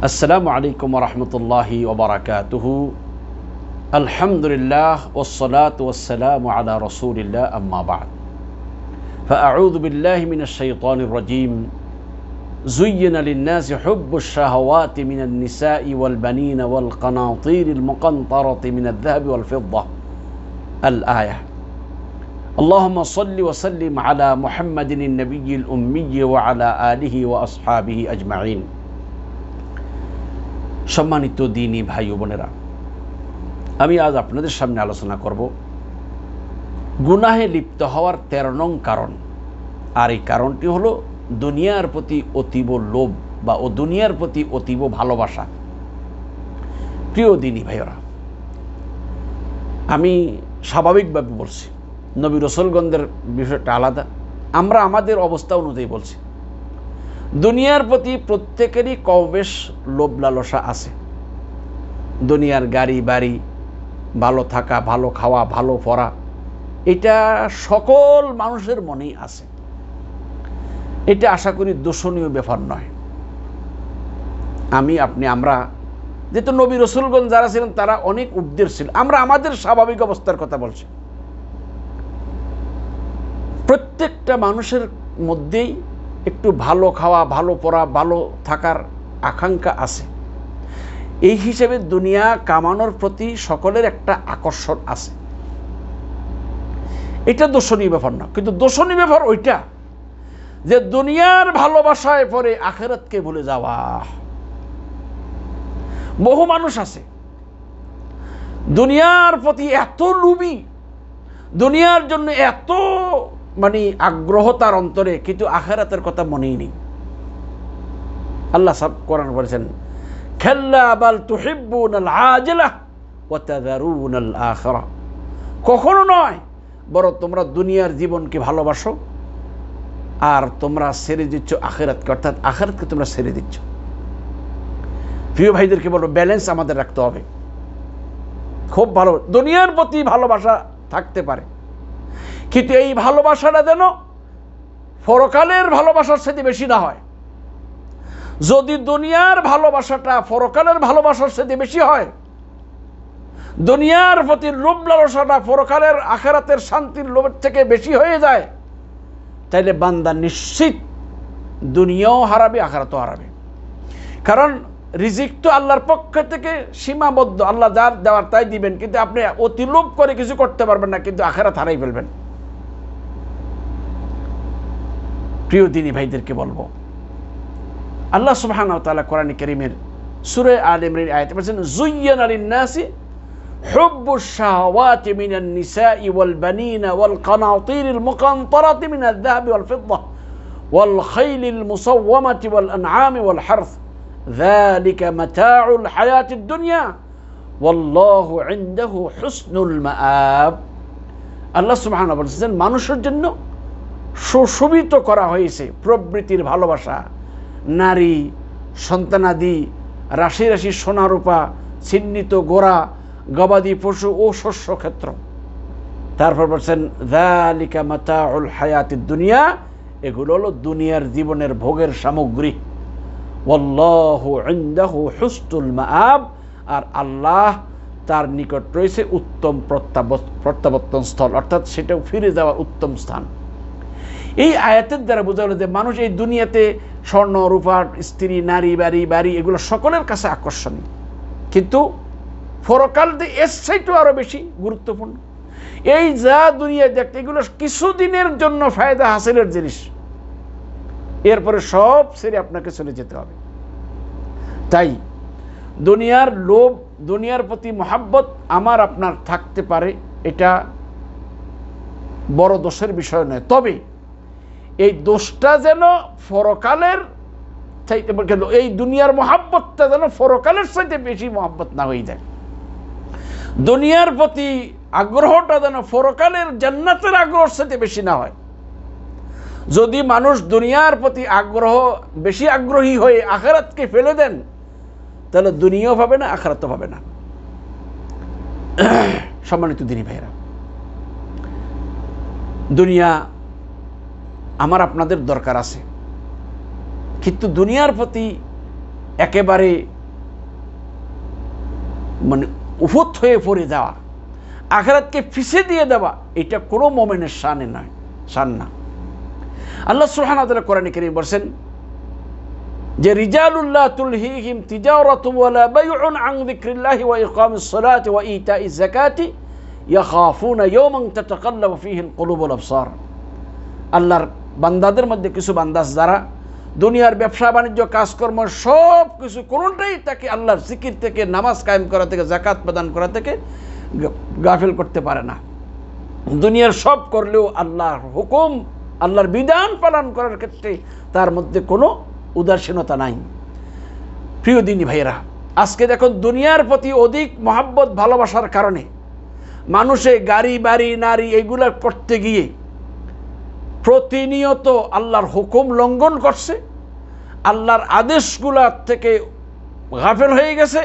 السلام عليكم ورحمة الله وبركاته. الحمد لله والصلاة والسلام على رسول الله أما بعد. فأعوذ بالله من الشيطان الرجيم. زين للناس حب الشهوات من النساء والبنين والقناطير المقنطرة من الذهب والفضة. الآية. اللهم صل وسلم على محمد النبي الأمي وعلى آله وأصحابه أجمعين. সম্মানিত দিনী ভাই বোনেরা, আমি আজ আপনাদের সামনে আলোচনা করব গুনাহে লিপ্ত হওয়ার তেরো নং কারণ। আর এই কারণটি হলো দুনিয়ার প্রতি অতীব লোভ বা ও দুনিয়ার প্রতি অতীব ভালোবাসা। প্রিয় দিনী ভাইয়েরা, আমি স্বাভাবিকভাবে বলছি, নবী রসলগন্ধের বিষয়টা আলাদা, আমরা আমাদের অবস্থা অনুযায়ী বলছি। দুনিয়ার প্রতি প্রত্যেকেরই কম বেশ লোভ লালসা আছে। দুনিয়ার গাড়ি, বাড়ি, ভালো থাকা, ভালো খাওয়া, ভালো পড়া, এটা সকল মানুষের মনেই আছে। এটা আশা করি দোষণীয় ব্যাপার নয়। আমি, আপনি, আমরা, যেহেতু নবী রসুলগঞ্জ যারা ছিলেন, তারা অনেক উদ্দের ছিল। আমরা আমাদের স্বাভাবিক অবস্থার কথা বলছি। প্রত্যেকটা মানুষের মধ্যেই একটু ভালো খাওয়া, ভালো পড়া, ভালো থাকার আকাঙ্ক্ষা আছে। এই হিসেবে দুনিয়া কামানোর প্রতি সকলের একটা আকর্ষণ আছে। এটা দোষণীয় ব্যাপার না, কিন্তু দোষণীয় ব্যাপার ওইটা যে দুনিয়ার ভালোবাসায় পরে আখেরাতকে ভুলে যাওয়া। বহু মানুষ আছে, দুনিয়ার প্রতি এত লুবি, দুনিয়ার জন্য এত মানে আগ্রহ তার অন্তরে, কিন্তু আখেরাতের কথা মনেই নেই। আল্লাহ সব কোরআন বলেছেন, খেল্লা আখিরা কখনো নয় বড় তোমরা দুনিয়ার জীবনকে ভালোবাসো আর তোমরা সেরে দিচ্ছ আখেরাতকে, অর্থাৎ আখেরাতকে তোমরা ছেড়ে দিচ্ছ। প্রিয় ভাইদেরকে বলো ব্যালেন্স আমাদের রাখতে হবে। খুব ভালো, দুনিয়ার প্রতি ভালোবাসা থাকতে পারে। কিন্তু এই ভালোবাসাটা যেন পরকালের ভালোবাসার সাথে বেশি না হয়। যদি দুনিয়ার ভালোবাসাটা ফরকালের ভালোবাসার সাথে বেশি হয়, দুনিয়ার প্রতি লোভ লালসাটা পরকালের আখেরাতের শান্তির লোভের থেকে বেশি হয়ে যায়, তাইলে বান্দা নিশ্চিত দুনিয়াও হারাবে, আখেরাতও হারাবে। কারণ রিজিক তো আল্লাহর পক্ষ থেকে সীমাবদ্ধ, আল্লাহ যার দেওয়ার তাই দিবেন, কিন্তু আপনি অতি লোভ করে কিছু করতে পারবেন না, কিন্তু আখেরাত হারাই ফেলবেন। প্রিয় দিনী ভাইদেরকে বলবো আল্লাহ সুবহান তাআলা কোরআন করিমের সুরে আল ইমরান আয়াতে বলেছেন জুয়্যানা লিন-নাসি حب الشهوات من النساء والبنين والقناطير المقنطرة من الذهب والفضة والخيل المصومة والأنعام والحرث ذلك متاع الحياة الدنيا والله عنده حسن المآب আল্লাহ সুবহানাহু বলছেন মানুষের জন্য সুশোভিত করা হয়েছে প্রবৃত্তির ভালোবাসা। নারী, সন্তানাদি, রাশি রাশি সোনারূপা চিহ্নিত গোড়া, গবাদি পশু ও শস্য ক্ষেত্র। তারপর বলছেন দালিকা মাতাউল হায়াতিদ দুনিয়া এগুলো হলো দুনিয়ার জীবনের ভোগের সামগ্রী। হুসনুল মাআব, আর আল্লাহ তার নিকট রয়েছে উত্তম প্রত্যাবর্তন স্থল অর্থাৎ সেটাও ফিরে যাওয়ার উত্তম স্থান। এই আয়াতের দ্বারা বোঝা গেল যে মানুষ এই দুনিয়াতে স্বর্ণ রূপার স্ত্রী, নারী, বাড়ি বাড়ি, এগুলো সকলের কাছে আকর্ষণীয়। কিন্তু ফরকাল এর সাইটও আরও বেশি গুরুত্বপূর্ণ। এই যা দুনিয়ায় দেখতে, এগুলো কিছুদিনের জন্য ফায়দা হাসিলের জিনিস। এরপরে সব সেরে আপনাকে চলে যেতে হবে। তাই দুনিয়ার লোভ, দুনিয়ার প্রতি মহাব্বত আমার, আপনার থাকতে পারে, এটা বড় দোষের বিষয় নয়। তবে এই দোষটা যেন ফরকালের চাইতে এই দুনিয়ার মহাব্বতটা যেন ফরকালের চাইতে বেশি মহাব্বত না হয়ে যায়। দুনিয়ার প্রতি আগ্রহটা যেন ফরকালের জান্নাতের আগ্রহের সাথে বেশি না হয়। যদি মানুষ দুনিয়ার প্রতি আগ্রহ বেশি আগ্রহী হয়ে আখারাতকে ফেলে দেন, তাহলে দুনিয়াও পাবে না, আখারাতও পাবে না। সম্মানিত দিনী ভাইরা দুনিয়া আমার আপনাদের দরকার আছে। কিন্তু দুনিয়ার প্রতি একেবারে মানে উফত হয়ে পড়ে যাওয়া, আখেরাতকে ফিসে দিয়ে দেওয়া, এটা কোনো মোমেনের শানে নয়, শান না। আল্লাহ সুহানা কোরআন করিম বলছেন, যে রিজালুল্লাহ আল্লাহর বান্দাদের মধ্যে কিছু বান্দাস যারা দুনিয়ার ব্যবসা, বাণিজ্য, কাজকর্ম সব কিছু কোনোটাই তাকে আল্লাহর জিকির থেকে, নামাজ কায়েম করা থেকে জাকাত প্রদান করা থেকে গাফিল করতে পারে না। দুনিয়ার সব করলেও আল্লাহর হুকুম, আল্লাহর বিধান পালন করার ক্ষেত্রে তার মধ্যে কোনো উদাসীনতা নাই। প্রিয় দিনী ভাইয়েরা, আজকে দেখুন দুনিয়ার প্রতি অধিক মহাব্বত, ভালোবাসার কারণে মানুষে গাড়ি, বাড়ি, নারী এগুলা করতে গিয়ে প্রতিনিয়ত আল্লাহর হুকুম লঙ্ঘন করছে, আল্লাহর আদেশগুলার থেকে গাফেল হয়ে গেছে,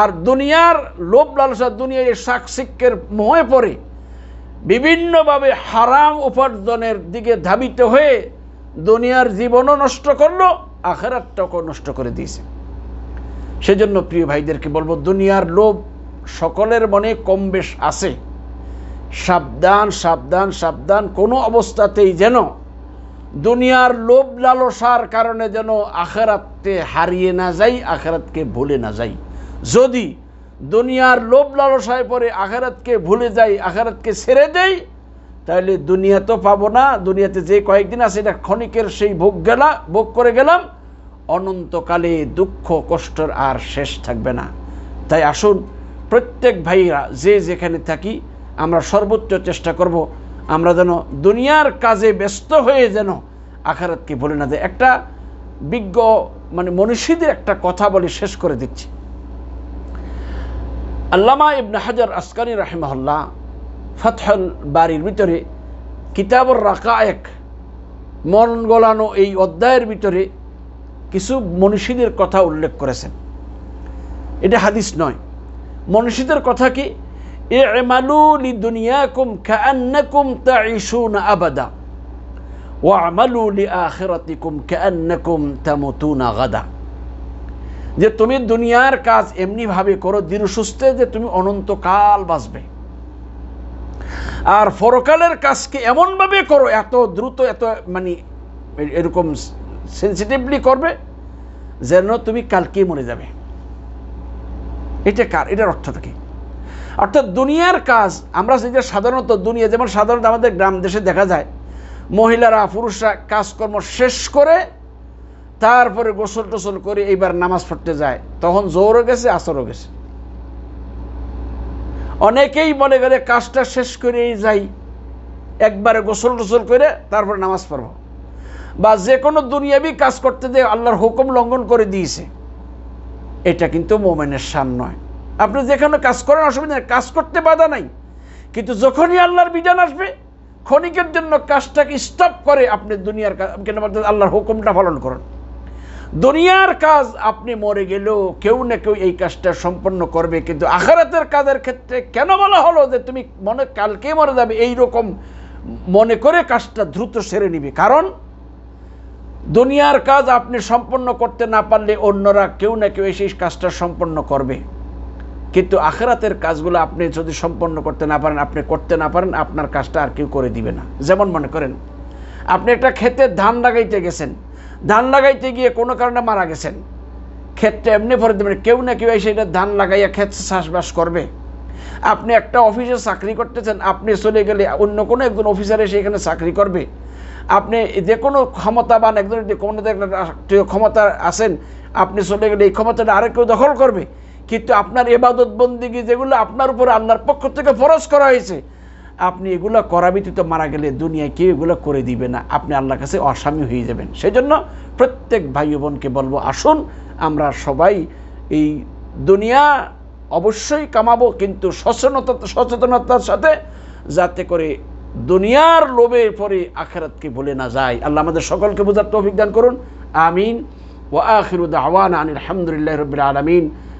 আর দুনিয়ার লোভ লালসা দুনিয়ার শাক শিক্ষের মোহে পড়ে বিভিন্নভাবে হারাম উপার্জনের দিকে ধাবিত হয়ে দুনিয়ার জীবনও নষ্ট করল, আখেরাতটাকেও নষ্ট করে দিয়েছে। সেজন্য প্রিয় ভাইদেরকে বলব, দুনিয়ার লোভ সকলের মনে কম বেশ আছে। সাবধান সাবধান সাবধান। কোনো অবস্থাতেই যেন দুনিয়ার লোভ লালসার কারণে যেন আখেরাতকে হারিয়ে না যাই, আখেরাতকে ভুলে না যাই। যদি দুনিয়ার লোভ লালসায় পরে আখেরাতকে ভুলে যাই, আখেরাতকে ছেড়ে দেই, তাহলে দুনিয়া তো পাবো না। দুনিয়াতে যে কয়েকদিন আছে, এটা ক্ষণিকের সেই ভোগ গেলা, ভোগ করে গেলাম। অনন্তকালে দুঃখ, কষ্টর আর শেষ থাকবে না। তাই আসুন, প্রত্যেক ভাইরা যে যেখানে থাকি আমরা সর্বোচ্চ চেষ্টা করব, আমরা যেন দুনিয়ার কাজে ব্যস্ত হয়ে যেন আখারাতকে বলে না দেয় একটা বিজ্ঞ মানে মনীষীদের একটা কথা বলে শেষ করে দিচ্ছি। আল্লামা ইবনে হাজার আসকানি রাহেমাহুল্লাহ ফতহল বাড়ির ভিতরে কিতাবর রাকায়েক মন গলানো এই অধ্যায়ের ভিতরে কিছু মনীষীদের কথা উল্লেখ করেছেন। এটা হাদিস নয়। মনীষীদের কথা কি? ইমালু লিদুনিয়াকুম কাআন্নাকুম তাঈশুনা আবাদা। ওয়ামালু লিআখিরাতিকুম কাআন্নাকুম তামুতুনা গাদা। যে তুমি দুনিয়ার কাজ এমনিভাবে করো দৃঢ় সুস্থে যে তুমি অনন্তকাল বাঁচবে। আর পরকালের কাজকে এমনভাবে করো, এত দ্রুত, এত মানে এরকম সেন্সিটিভলি করবে, যেন তুমি কালকে মরে যাবে। এটা কার? এটার অর্থটা কি? অর্থাৎ দুনিয়ার কাজ, আমরা যেটা সাধারণত দুনিয়া, যেমন সাধারণত আমাদের গ্রাম দেশে দেখা যায়, মহিলারা, পুরুষরা কাজকর্ম শেষ করে তারপরে গোসল টোসল করে এইবার নামাজ পড়তে যায়। তখন জোরও গেছে, আসরও গেছে। অনেকেই মনে করে কাজটা শেষ করেই যাই, একবারে গোসল টোসল করে তারপরে নামাজ পড়ব। বা যে কোনো দুনিয়াবি কাজ করতে যে আল্লাহর হুকুম লঙ্ঘন করে দিয়েছে, এটা কিন্তু মোমেনের সান নয়। আপনি যেখানে কাজ করেন, অসুবিধা নেই। কাজ করতে বাধা নাই। কিন্তু যখনই আল্লাহর বিধান আসবে, ক্ষণিকের জন্য কাজটাকে স্টপ করে আপনি দুনিয়ার কেন আল্লাহর হুকুমটা পালন করেন। দুনিয়ার কাজ আপনি মরে গেলেও কেউ না কেউ এই কাজটা সম্পন্ন করবে। কিন্তু আখারাতের কাজের ক্ষেত্রে কেন বলা হলো যে তুমি মনে কালকে মরে যাবে? এই রকম মনে করে কাজটা দ্রুত সেরে নিবে। কারণ দুনিয়ার কাজ আপনি সম্পন্ন করতে না পারলে অন্যরা কেউ না কেউ এসে কাজটা সম্পন্ন করবে। কিন্তু আখেরাতের কাজগুলো আপনি যদি সম্পন্ন করতে না পারেন, আপনি করতে না পারেন, আপনার কাজটা আর কেউ করে দিবে না। যেমন মনে করেন, আপনি একটা ক্ষেতে ধান লাগাইতে গেছেন। ধান লাগাইতে গিয়ে কোনো কারণে মারা গেছেন। ক্ষেতটা এমনি ভরে দেবেন, কেউ না কেউ এসে এটা ধান লাগাইয়া ক্ষেত চাষবাস করবে। আপনি একটা অফিসে চাকরি করতেছেন, আপনি চলে গেলে অন্য কোনো একজন অফিসার এসে এখানে চাকরি করবে। আপনি যে কোনো ক্ষমতাবান একজন কোনো ক্ষমতা আছেন, আপনি চলে গেলে এই ক্ষমতাটা আরেক কেউ দখল করবে। কিন্তু আপনার এবাদত বন্দিগি যেগুলো আপনার উপরে আল্লাহর পক্ষ থেকে ফরজ করা হয়েছে, আপনি এগুলো করা ব্যতীত মারা গেলে দুনিয়ায় কেউ এগুলো করে দিবে না। আপনি আল্লাহর কাছে অস্বামী হয়ে যাবেন। সেই জন্য প্রত্যেক ভাই বোনকে বলব, আসুন, আমরা সবাই এই দুনিয়া অবশ্যই কামাবো, কিন্তু সচেতনতা, সচেতনতার সাথে যাতে করে দুনিয়ার লোভে পরে আখেরাতকে ভুলে না যায়। আল্লাহ আমাদের সকলকে বোঝার তৌফিক দান করুন। আমিন। ও আখিরুদ আওয়ান আনিল আলহামদুলিল্লাহ রবিল আলমিন।